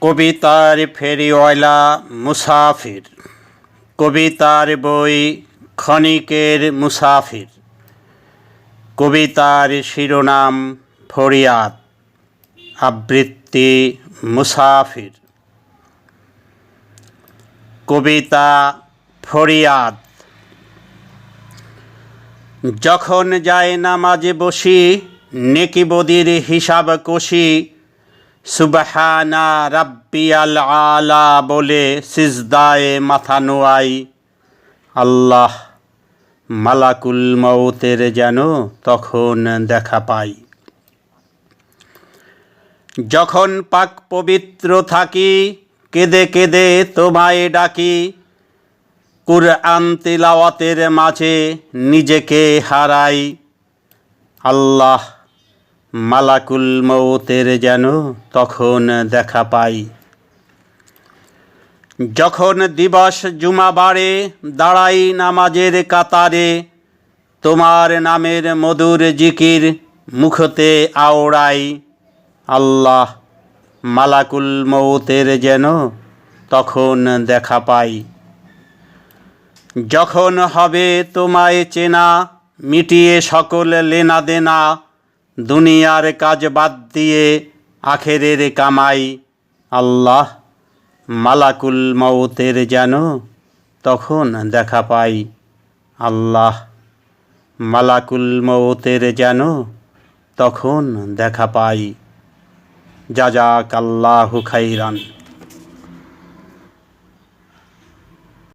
কবিতার ফেরিওয়ালা মুসাফির। কবিতার বই ক্ষণিকের মুসাফির। কবিতার শিরোনাম ফরিয়াদ, আবৃত্তি মুসাফির। কবিতা ফরিয়াদ, যখন যায় নামাজে বসি, নেকি বদির হিসাব কষি সুবহানা রাব্বিয়াল আলা বলে সিজদায়ে মাথা নোয়াই। আল্লাহ মালাকুল মৌতের যেন তখন দেখা পাই। যখন পাক পবিত্র থাকি, কেঁদে কেঁদে তোমায় ডাকি। কুরআন তিলাওয়াতের মাঝে নিজেকে হারাই। আল্লাহ মালাকুল মৌতের যেন তখন দেখা পাই। যখন দিবস জুমা বাড়ে, দাঁড়াই নামাজের কাতারে, তোমার নামের মধুর জিকির মুখতে আওড়াই। আল্লাহ মালাকুল মৌতের যেন তখন দেখা পাই। যখন হবে তোমায় চেনা, মিটিয়ে সকল লেনা দেনা দুনিয়ার কাজ বাদ দিয়ে আখেরের কামাই আল্লাহ মালাকুল মৌতের যেন তখন দেখা পাই। আল্লাহ মালাকুল মৌতের যেন তখন দেখা পাই। যা যাক আল্লাহ খাইরান।